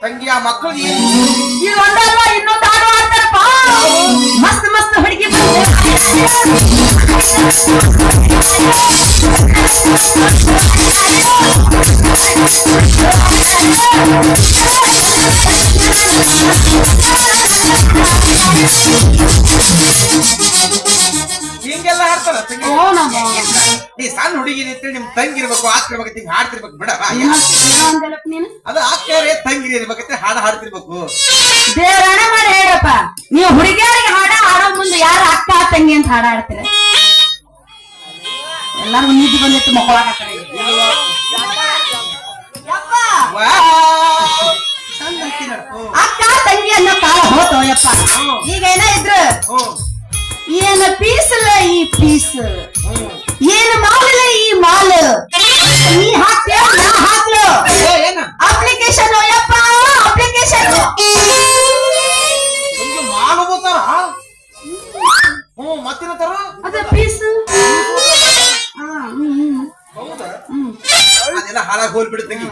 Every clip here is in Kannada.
ತಂಗಿಯ ಮಕ್ಕಳು ಇದು ಒಂದಲ್ಲ ಇನ್ನೊಂದು ಆಡು ಅಂತಾರಪ್ಪ ಮಸ್ತ್ ಮಸ್ತ್ ಹುಡುಗಿ ಹಿಂಗೆಲ್ಲ ಹಾಡ್ತಾರ ತಂಗಿ. ನೀ ಸಣ್ಣ ಹುಡುಗಿ ಅಂತೇಳಿ ನಿಮ್ ತಂಗಿ ಇರ್ಬೇಕು ಆಕ್ತಿರ್ಬೇಕು ಹಿಂಗ್ ಹಾಡ್ತಿರ್ಬೇಕು ಬಿಡ ನೀನು? ಅದು ಆಕ್ತಾರೆ ತಂಗಿ ಇರ್ಬೇಕಂತ ಹಾಡು ಹಾಡ್ತಿರ್ಬೇಕು. ದೇವರಣ ಮಾಡಿ ಹೇಳಪ್ಪ ನೀವು ಹುಡುಗಿಯರಿಗೆ ಹಾಡ ಹಾಡೋ ಮುಂದೆ ಯಾರು ಅಕ್ಕ ತಂಗಿ ಅಂತ ಹಾಡ ಹಾಡ್ತೀರ? ಎಲ್ಲಾರು ನಿದ್ದೆ ಬಂದಿತ್ತು ಮಕ್ಕಳಾಗ ಅಕ್ಕ ತಂಗಿ ಅನ್ನೋ ಕಾಲ ಹೋತೋ ಯಪ್ಪ ಈಗ ಏನ ಇದ್ರು? ಹ್ಮ್. ಏನ ಪೀಸಲ್ಲ ಈ ಪೀಸ್? ಹ್ಮ್. ಏನ್ ಮಾಲಲ್ಲ ಈ ಮಾಲ್? ಹೋಗ್ಬಿಡ್ತೀನಿ ಹೋಗ್ಬಿಡುತ್ತಂಗಿ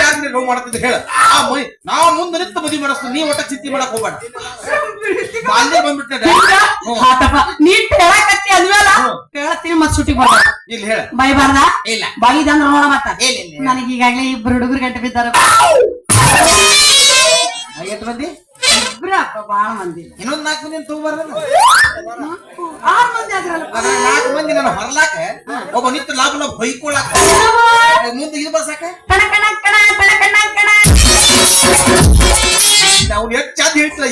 ಯಾಕೆ ನೋವು ಮಾಡ್ತಿದ್ದೆ ಹೇಳ. ಆ ಮೈ ನಾವು ಮುಂದೆ ನಿಂತು ಮದುವೆ ಮಾಡಿಸ್ತು ನೀ ಒಟ್ಟ ಚಿಂತೆ ಮಾಡಕ್ ಹೋಗ್ಬೇಡ. ಬಾಲ್ಯ ಬಂದ್ಬಿಟ್ಟೆ ಹೇಳಕತ್ತಿ. ಹೇಳ್ತೀನಿ ಮತ್ ಬರ್ಬೇಡ ಇಲ್ಲಿ ಹೇಳ. ಬೈಬಾರ್ದ? ಇಲ್ಲ. ಬೈದಂದ್ರ ನೋಡ ಮತ್ತ. ನನಗೆ ಈಗಾಗಲೇ ಇಬ್ರು ಹುಡುಗರು ಗಂಟೆ ಬಿದ್ದಾರ. ಬಾಳ ಮಂದಿ ಇನ್ನೊಂದ್ ನಾಲ್ಕು ಮಂದಿ ತಗೋಬಾರ್ದ ಆರ್ ಮಂದಿ ಆದ್ರಲ್ಲ ನಾಲ್ಕು ಮಂದಿ ನಾನು ಹೊರಲಾಕ ಒಬ್ಬ ನಿಂತು ಲಾಭ ಲಾಭ ಬೈಕೊಳಕ ಮುಂದೆ ಇದು ಬರ್ಸಾಕ? ಅವ್ನು ಎಷ್ಟು ಚಂದ ಹೇಳ್ತಿಲ್ಲ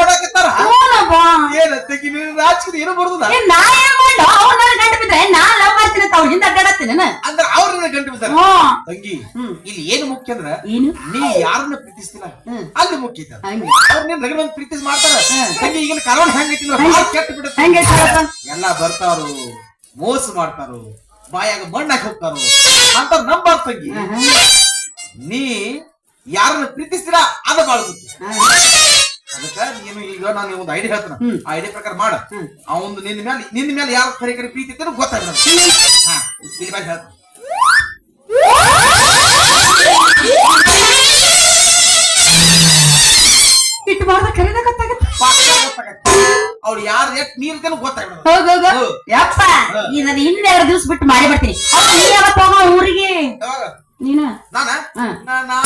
ಮಾಡಕತ್ತಾರ ಹ್ಞೂನಪ್ಪ. ಏನ ತೆಗಿ ರಾಜಕೀಯ ಏನು ಬರುದಿಲ್ಲ ಏ, ನಾ ಏನ್ ಮಾಡ್ಲು ಅವ್ರ ನನ್ನ ಗಂಟೆ ಬಿದ್ರೆ ನಾ ಲವ್ ಮಾಡ್ತೀನಿ ಅಂತ ಅವ್ರ ಹಿಂದೆ ಅಡ್ಡಾಡತ್ತೀನಿ ಅಂದ್ರೆ ಅವ್ರನ್ನ ಹ್ಮ್ ತಂಗಿ ಇಲ್ಲಿ ಏನು ಮುಖ್ಯ ಅಂದ್ರ ನೀ ಯಾರನ್ನ ಪ್ರೀತಿಸ್ತಿಲ್ಲ. ಅಲ್ಲಿ ಮುಖ್ಯ ಐತ ಹಂಗೆ. ಅವ್ರ ರಗಡ ಪ್ರೀತಿಸ್ ಮಾಡ್ತಾರ. ತಂಗಿ ಈಗಿನ ಕಾರಣ ಹೆಂಗೈತಿ ಕೆಟ್ಟ ಬಿಡುತ್ತೆ. ಎಲ್ಲ ಬರ್ತಾರು ಮೋಸ ಮಾಡ್ತಾರು ಬಾಯಾಗ ಮಣ್ಣಾಕ್ ಹೋಗ್ತಾರು. ಅಂತ ನಂಬಾರ್ ತಂಗಿ. ನೀ ಯಾರನ್ನ ಪ್ರೀತಿಸ್ತೀರಾ? ಅದ ಬಾಳ ಅದಕ್ಕ ನೀನು ಈಗ ನಾನು ಒಂದು ಐಡಿಯಾ ಹೇಳ್ತಾನ. ಆ ಐಡಿಯಾ ಪ್ರಕಾರ ಮಾಡ. ಅವಂದು ನಿನ್ನ ಮೇಲೆ ನಿನ್ನ ಮೇಲೆ ಯಾರು ಕರೆ ಕರೆ ಪ್ರೀತಿ ಗೊತ್ತಾಗ್ತದೆ. ಗೊತ್ತಾಗ ಹಾ ಇಲ್ಲಿ ಮೇಲೆ ಹೇಳ್ತಾನೆ. ಅವ್ರು ಯಾರು ಎಷ್ಟ್ ನೀರ್ ಇರ್ತೇನೋ ಗೊತ್ತಾಗ್ಬಿಡೋದು. ಇದನ್ನ ಇನ್ನೆರಡು ದಿವ್ಸ ಬಿಟ್ಟು ಮಾಡಿ ಬರ್ತೀನಿ. ನೀ ಯಾವತ್ತು ಹೋಗೋ ಊರಿಗೆ? ಯಾವಾಗ? ನೀನ. ನಾ-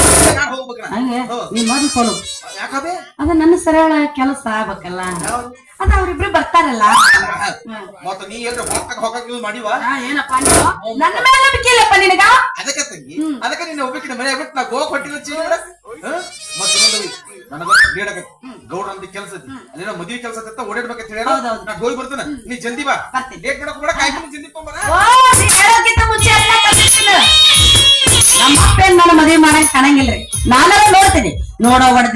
ಹೋಗ್ಬೇಕು ನಾ. ಹಂಗೆ. ಹ್ಮ್. ನೀ ಮೊದಲು ಫೋನು ಯಾಕಬೆ ಅದ ನನ್ನ ಸರಳ ಕೆಲಸ ಆಗ್ಬೇಕಲ್ಲ? ಅದ ಅವ್ರಿಬ್ರು ಬರ್ತಾರಲ್ಲ. ಮತ್ತ ನೀ ಎಲ್ರ ಹೊರತಾಗ ಹೋಗಕ್ ಯೂಸ್ ಮಾಡಿವ? ಆ, ಏನಪ್ಪ ನೀವು ನನ್ನ ಮೇಲೆ ನಂಬಿಕೆ ಇಲ್ಲಪ್ಪ ನಿನಗ? ಅದಕ್ಕೆ ತಂಗಿ ಅದಕ್ಕೆ ನೀನು ಹೋಗ್ಬೇಕಿನ ಮನೆ ಬಿಟ್ಟು ನಾ ಗೋ ಕೊಟ್ಟಿಲ್ಲ ಚೀಲ ಮತ್ತೆ ನನಗ ಬೇಡಕ ಗೌಡ ಅಂತ ಕೆಲಸ ಅಲ್ಲೇನೋ ಮದುವೆ ಕೆಲಸ ಅಂತ ಓಡಾಡ್ಬೇಕಂತ ಹೇಳಿ ಹೌದೌದು. ನಾ ಹೋಗಿ ಬರ್ತೇನೆ. ನೀ ಜಲ್ದಿ ಬಾ. ಲೇಟ್ ಮಾಡಕ್ ಕೂಡ ಕಾಯ್ಕೊಂಡು ಜಲ್ದಿ ನಮ್ಮ ಅಪ್ಪ ಏನ್ ಮದುವೆ ಮಾಡಕ್ ಕಾಣಂಗಿಲ್ರಿ. ನಾನೇ ನೋಡ್ತೀನಿ. ನೋಡೋ ಹೊಡೆದಿ